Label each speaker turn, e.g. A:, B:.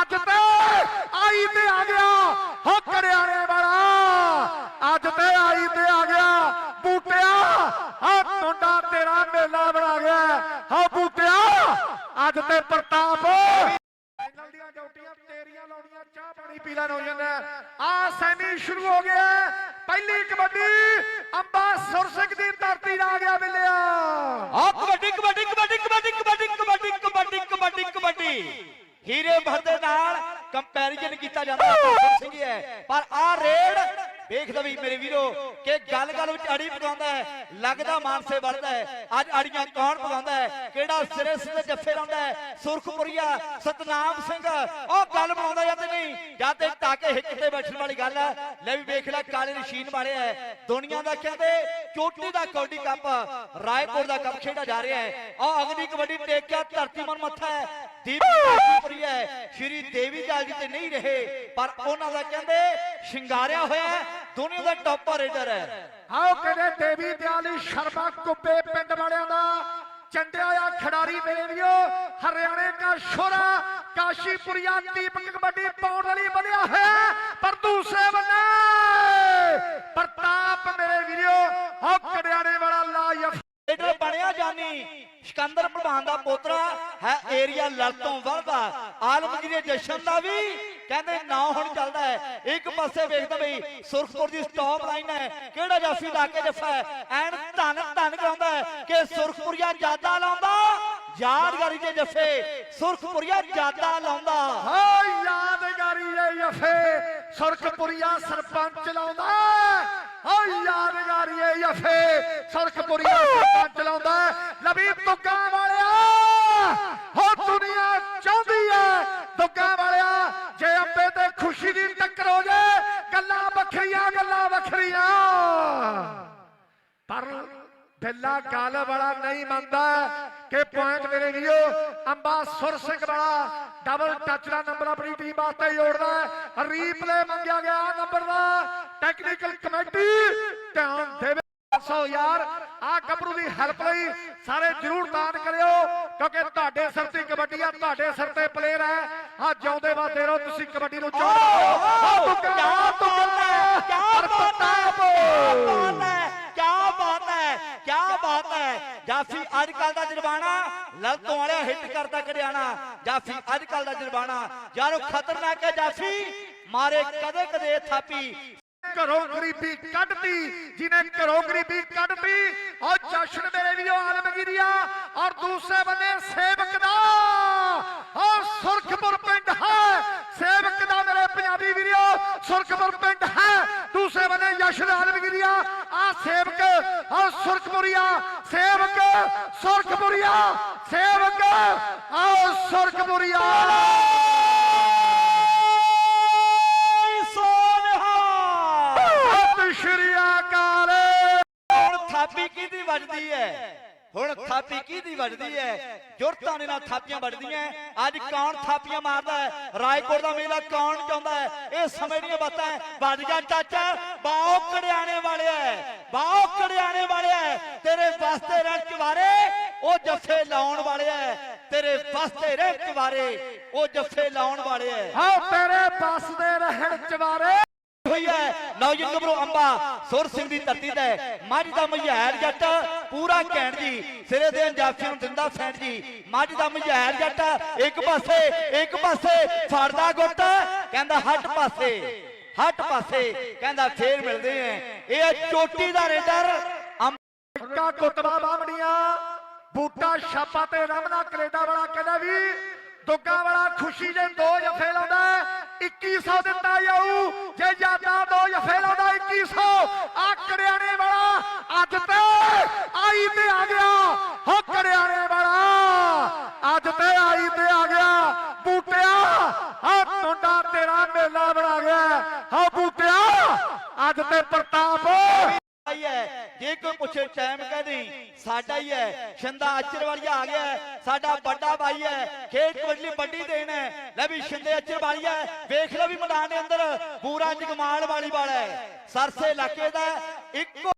A: ਅੱਜ ਤੇ ਆਈ ਤੇ ਆ ਗਿਆ। ਹੋ ਕੜਿਆਣੇ ਵਾਲਾ ਅੱਜ ਤੇ ਆਈ ਤੇ ਆ ਗਿਆ। ਬੂਟਿਆ ਆ ਟੁੰਡਾ ਤੇਰਾ ਮੇਲਾ ਬਣਾ ਗਿਆ। ਹੋ ਬੂਟਿਆ ਅੱਜ ਤੇ ਪ੍ਰਤਾਪ। ਫਾਈਨਲ ਦੀਆਂ ਡਿਊਟੀਆਂ ਤੇਰੀਆਂ ਲਾਉਣੀਆਂ ਚਾਹ ਪਾਣੀ ਪੀ ਲੈਣ ਹੋ ਜਾਂਦਾ ਆ ਸੈਮੀ ਸ਼ੁਰੂ ਹੋ ਗਿਆ ਹੈ। ਪਹਿਲੀ ਕਬੱਡੀ ਅੰਬਾ ਸੁਰ ਸਿੰਘ ਦੀ ਧਰਤੀ ਦਾ ਆ ਗਿਆ ਮਿਲਿਆ।
B: ਆ ਕਬੱਡੀ ਕਬੱਡੀ ਕਬੱਡੀ ਕਬੱਡੀ ਕਬੱਡੀ ਕਬੱਡੀ ਕਬੱਡੀ ਕਬੱਡੀ ਕਬੱਡੀ। ਹੀਰੇ ਬਹਦੇ ਨਾਲ ਕੰਪੈਰੀਜ਼ਨ ਕੀਤਾ ਜਾਂਦਾ ਸੁਖਬੀਰ ਸਿੰਘ ਹੈ ਪਰ ਆ ਰੇਡ ਵੇਖਦਾ ਵੀ ਮੇਰੇ ਵੀਰੋ, ਕਿ ਗੱਲ ਗੱਲ ਵਿੱਚ ਅੜੀ ਪਕਾਉਂਦਾ ਹੈ, ਲੱਗਦਾ ਮਾਨਸੇ ਵੜਦਾ ਹੈ। ਅੱਜ ਅੜੀਆਂ ਕੌਣ ਪਕਾਉਂਦਾ ਹੈ? ਕਿਹੜਾ ਸਿਰੇ ਸਿਰੇ ਜੱਫੇ ਲਾਉਂਦਾ ਹੈ? ਸੁਰਖਪੁਰੀਆ, ਸਤਨਾਮ ਸਿੰਘ, ਉਹ ਗੱਲ ਬਣਾਉਂਦਾ ਜਾਂ ਤੇ ਨਹੀਂ ਟਾਕੇ ਹਿੱਕ ਤੇ ਬੈਠਣ ਵਾਲੀ ਗੱਲ ਹੈ ਲੈ ਵੀ ਵੇਖ ਲੈ, ਕਾਲੇ ਨਸ਼ੀਨ ਵਾਲੇ ਹੈ ਦੁਨੀਆ ਦਾ ਕਹਿੰਦੇ ਚੋਟੀ ਦਾ ਕੌਡੀ ਕੱਪ, ਰਾਏਪੁਰ ਦਾ ਕੱਪ ਖੇਡਿਆ ਜਾ ਰਿਹਾ ਹੈ। ਆ ਅਗਲੀ ਕਬੱਡੀ ਟੇਕਿਆ, ਧਰਤੀ ਮਨ ਮੱਥਾ ਹੈ। ਦੀਪ ਕਾਜੀਪੁਰੀ ਹੈ। ਸ਼੍ਰੀ ਦੇਵੀ ਜਾਲ ਜੀ ਤੇ ਨਹੀਂ ਰਹੇ, ਪਰ ਉਹਨਾਂ ਦਾ ਕਹਿੰਦੇ ਸ਼ਿੰਗਾਰਿਆ ਹੋਇਆ ਹੈ। ਦੁਨੀਆ ਦਾ ਟੌਪ ਰੇਡਰ ਹੈ।
A: ਆਓ ਕਹਿੰਦੇ ਦੇਵੀ ਦਿਆਲੀ ਸ਼ਰਮਾ ਕੁੱਬੇ ਪਿੰਡ ਵਾਲਿਆਂ ਦਾ ਚੰਡਿਆ ਆ ਖਿਡਾਰੀ ਮੇਰੇ ਵੀਰੋ, ਹਰਿਆਣੇ ਦਾ ਸ਼ੋਰਾ ਕਾਸ਼ੀਪੁਰੀਆ ਦੀਪਕ ਕਬੱਡੀ ਪਾਉਣ ਵਾਲੀ ਬਣਿਆ ਹੈ, ਪਰ ਦੂਸਰੇ ਬੰਨੇ ਪ੍ਰਤਾਪ ਮੇਰੇ ਵੀਰੋ ਹੋ ਕੜਿਆਣੇ ਵਾਲਾ ਲਾਇਫ
B: ਰੇਡਰ ਬਣਿਆ ਜਾਨੀ, ਸਿਕੰਦਰ ਪ੍ਰਧਾਨ ਦਾ ਪੋਤਰਾ ਹੈ, ਏਰੀਆ ਲੜਤੋਂ ਵਰਦਾ ਆਲਮਗੀਰ ਜਸ਼ਨ ਦਾ ਵੀ ਕਹਿੰਦੇ ਨਾ ਹੁਣ ਚੱਲਦਾ ਹੈ। ਇੱਕ ਪਾਸੇ ਵੇਖਦਾ ਬਈ, ਸੁਰਖਪੁਰ ਦੀ ਸਟਾਪ ਲਾਈਨ ਹੈ। ਕਿਹੜਾ ਜਾਫੀ ਲਾ ਕੇ ਜੱਫਾ ਹੈ? ਐਨ ਧਨ ਧੰਨ ਕਰਾਉਂਦਾ ਹੈ ਕਿ ਸੁਰਖਪੁਰੀਆ ਜਾਦਾ ਲਾਉਂਦਾ। ਯਾਦਗਾਰੀ ਦੇ ਜੱਫੇ, ਸੁਰਖਪੁਰੀਆ ਜਾਦਾ ਲਾਉਂਦਾ।
A: ਹਾ, ਯਾਦਗਾਰੀ ਇਹ ਯਫੇ ਸੁਰਖਪੁਰੀਆ ਸਰਪੰਚ ਲਾਉਂਦਾ। ਹਾ, ਯਾਦਗਾਰੀ ਇਹ ਯਫੇ ਸੁਰਖਪੁਰੀਆ ਸਰਪੰਚ ਲਾਉਂਦਾ। ਨਵੀਂ ਤੁੱਗਾ ਵਾਲਿਆ ਹੋ ਦੁਨੀਆ ਚਾਹੁੰਦੀ ਹੈ ਤੁੱਗਾ ਵਾਲਿਆ, ਜੇ ਅੰਬੇ ਤੇ ਖੁਸ਼ੀ ਦੀ ਟੱਕਰ ਹੋ ਜਾਏ ਗੱਲਾਂ ਵੱਖਰੀਆਂ ਗੱਲਾਂ ਵੱਖਰੀਆਂ। ਪਰ ਬਿੱਲਾ ਗੱਲ ਵਾਲਾ ਨਹੀਂ ਮੰਨਦਾ। ਕਿ ਪੁਆਇੰਟ ਮੇਰੇ ਵੀਰੋ, ਅੰਬਾ ਸੁਰ ਸਿੰਘ ਵਾਲਾ ਡਬਲ ਟੱਚ ਦਾ ਨੰਬਰ ਆਪਣੀ ਟੀਮ ਵਾਸਤੇ ਜੋੜਦਾ ਰੀਪਲੇ ਮੰਗਿਆ ਗਿਆ ਨੰਬਰ ਦਾ। ਟੈਕਨੀਕਲ ਕਮੇਟੀ ਧਿਆਨ ਦੇਵੇ। ਸੋ ਯਾਰ ਆ ਗੱਭਰੂ ਦੀ ਹੈਲਪ ਲਈ ਸਾਰੇ ਜਰੂਰ ਦਾਨ ਕਰਿਓ, ਕਿਉਂਕਿ ਤੁਹਾਡੇ ਸਿਰ ਤੇ ਕਬੱਡੀ ਆ, ਤੁਹਾਡੇ ਸਿਰ ਤੇ ਪਲੇਅਰ ਹੈ। ਆ ਜਿਉਂਦੇ ਵਾਦੇ ਰਹੋ ਤੁਸੀਂ ਕਬੱਡੀ ਨੂੰ ਚਾਹੋ ਆ ਆ ਤੁੱਕਾ
B: ਕਿਆ ਬਾਤ ਹੈ
A: ਪ੍ਰਤਾਪ
B: ਕਿਆ ਬਾਤ ਹੈ ਕਿਆ ਬਾਤ ਹੈ ਜਾਫੀ ਅੱਜ ਕੱਲ ਦਾ ਜਰਬਾਣਾ ਲਲਤੋਂ ਵਾਲਿਆ ਹਿੱਟ ਕਰਦਾ ਕੜਿਆਣਾ ਜਾਫੀ ਅੱਜ ਕੱਲ ਦਾ ਜਰਬਾਣਾ ਯਾਰੋ ਖਤਰਨਾਕ ਹੈ ਜਾਫੀ। ਮਾਰੇ ਕਦੇ ਕਦੇ ਥਾਪੀ।
A: ਘਰੋਂ ਗਰੀਬੀ ਕੱਢਤੀ ਜਿਨੇ ਘਰੋਂ ਗਰੀਬੀ ਕੱਢਤੀ ਔਰ ਜਸ਼ਨ ਮੇਰੇ ਵੀਰੋ ਆਲਮਗੀਰੀਆ ਔਰ ਦੂਸਰੇ ਬੰਦੇ ਸੇਵਕ ਦਾ। ਔਰ ਸੁਰਖਪੁਰ ਪਿੰਡ ਹੈ। ਸੇਵਕ ਦਾ ਮੇਰੇ ਪੰਜਾਬੀ ਵੀਰੋ, ਸੁਰਖਪੁਰ ਪਿੰਡ ਹੈ। ਬੰਨੇ ਜਸ਼ਨ ਆਲਮਗੀਰੀਆ ਆ ਸੇਵਕ ਔਰ ਸੁਰਖਪੁਰੀਆ ਸੇਵਕ ਸੁਰਖਪੁਰੀਆ ਸੇਵਕ ਆਓ ਸੁਰਖਪੁਰੀਆ।
B: ਸੋਨਹਾ।
A: ਸਤਿ ਸ਼੍ਰੀ ਅਕਾਲ।
B: ਹੁਣ ਥਾਪੀ ਕਿਹਦੀ ਵੱਜਦੀ ਹੈ? ਹੁਣ ਥਾਪੀ ਕਿਹਦੀ ਵੱਜਦੀ ਹੈ? ਜੁਰਤਾਂ ਦੇ ਨਾਲ ਥਾਪੀਆਂ ਵੱਜਦੀਆਂ ਅੱਜ ਕੌਣ ਥਾਪੀਆਂ ਮਾਰਦਾ ਹੈ? ਰਾਏਕੋਟ ਦਾ ਮੇਲਾ ਕੌਣ ਚਾਹੁੰਦਾ ਹੈ? ਇਹ ਸਮੇਂ ਦੀਆਂ ਬਾਤਾਂ ਵੱਜ ਗਿਆ ਚਾਚਾ ਬਾਓ ਕੜਿਆਣੇ ਵਾਲਿਆ ਬਾਓ ਕੜਿਆਣੇ ਵਾਲਿਆ ਤੇਰੇ ਵਾਸਤੇ ਰਣ ਚਵਾਰੇ ਉਹ ਜੱਫੇ ਲਾਉਣ ਵਾਲਿਆ ਤੇਰੇ ਵਾਸਤੇ ਰਹਿ ਚਵਾਰੇ ਉਹ ਜੱਫੇ ਲਾਉਣ ਵਾਲਿਆ
A: ਹਾਂ। ਤੇਰੇ ਬੱਸ ਰਹਿਣ ਚਵਾਰੇ
B: ਹੋਈ ਹੈ। ਨੌਜਵਾਨ ਗੱਭਰੂ ਅੰਬਾ, ਸੁਰ ਸਿੰਘ ਦੀ ਧਰਤੀ ਤੇ। ਮੱਝ ਦਾ ਮਝੈਰ ਜੱਟ, ਪੂਰਾ ਘੈਂਟ ਜੀ। ਸਿਰੇ ਦੇ ਅੰਜਾਫੀਆਂ ਨੂੰ ਦਿੰਦਾ ਫੈਂਟ ਜੀ। ਮੱਝ ਦਾ ਮਝੈਰ ਜੱਟ, ਇੱਕ ਪਾਸੇ ਇੱਕ ਪਾਸੇ ਫੜਦਾ ਗੁੱਟ, ਕਹਿੰਦਾ ਹੱਟ ਪਾਸੇ ਹੱਟ ਪਾਸੇ, ਕਹਿੰਦਾ ਫੇਰ ਮਿਲਦੇ ਐ। ਇਹ ਚੋਟੀ ਦਾ ਰੇਡਰ, ਅੰਬ-
A: ਇੱਕਾ ਬਾਮੜੀਆਂ ਬੂਟਾ ਛਾਪਾ ਤੇ ਰਮਨਾ ਕੈਨੇਡਾ ਵਾਲਾ ਕਹਿੰਦਾ ਵੀ ਦੁੱਗਾ ਵਾਲਾ ਖੁਸ਼ੀ ਦੇ ਦੋ ਜਫੇ ਲਾਉਂਦਾ ਹੈ। 2100 ਦਿੱਤਾ ਜਾਊ, ਜੇ ਜ਼ਿਆਦਾ 2100 ਵਾਲਾ ਅੱਜ ਤੇ ਆਈ ਤੇ ਆ ਗਿਆ। ਹੋ ਕੜਿਆਣੇ ਵਾਲਾ, ਅੱਜ ਤੇ ਆਈ ਤੇ ਆ ਗਿਆ। ਬੂਟਿਆ ਆ ਟੁੰਡਾ ਤੇਰਾ ਮੇਲਾ ਬਣਾ ਗਿਆ ਹੋ। ਬੂਟਿਆ, ਅੱਜ ਤੇ ਪ੍ਰਤਾਪ।
B: ਆਈ ਹੈ, ਜੇ ਕੋਈ ਪੁੱਛੇ ਟਾਈਮ ਕਹਦੀ, ਸਾਡਾ ਹੀ ਹੈ ਸ਼ਿੰਦਾ ਅਚਰ ਵਾਲੀਆ ਆ ਗਿਆ ਸਾਡਾ ਵੱਡਾ ਭਾਈ ਹੈ, ਖੇਡ ਕਬੱਡੀ ਵੱਡੀ ਦੇਣ ਹੈ। ਲੈ ਵੀ ਸ਼ਿੰਦੇ ਅਚਰ ਵਾਲੀਆ ਹੈ, ਵੇਖ ਲਓ ਵੀ ਮੈਦਾਨ ਦੇ ਅੰਦਰ ਪੂਰਾ ਜਗਮਾਲ ਵਾਲੀ ਵਾਲਾ ਹੈ। ਸਰਸੇ ਇਲਾਕੇ ਦਾ ਇੱਕੋ